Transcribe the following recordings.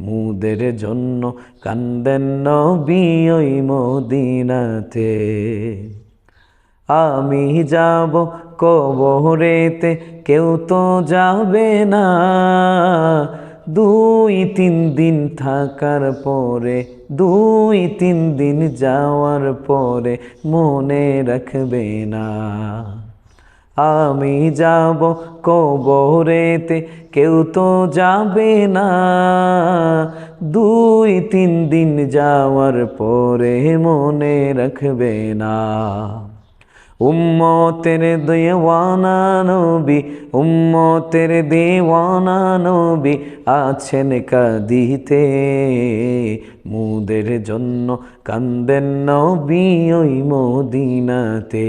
মুদের জন্য কান্দেন নবী ওই মদিনাতে। আমি যাব কবরেতে, কেউ তো যাবে না। দুই তিন দিন থাকার পরে, দুই তিন দিন যাওয়ার পরে মনে রাখবে না। আমি যাব কবরেতে, কেউ তো যাবে না। দুই, তিন দিন যাওয়ার পরে মনে রাখবে না। উম্মতের দেওয়ানা নবী, উম্মতের দেওয়ানা নবী আছেন কাঁদিতে। মুদের জন্য কান্দেন নবী ওই মদিনাতে।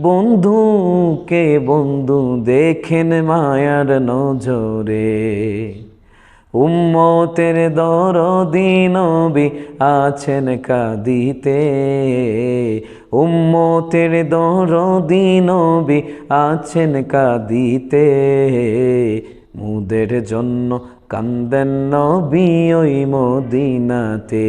বন্ধুকে বন্ধু দেখেন মায়ার নজরে। উম্মতের দরদি নবী আছেন কাঁদিতে। উম্মতের দরদি নবী আছেন কাঁদিতে। মুদের জন্য কান্দেন নবী ওই মদিনাতে।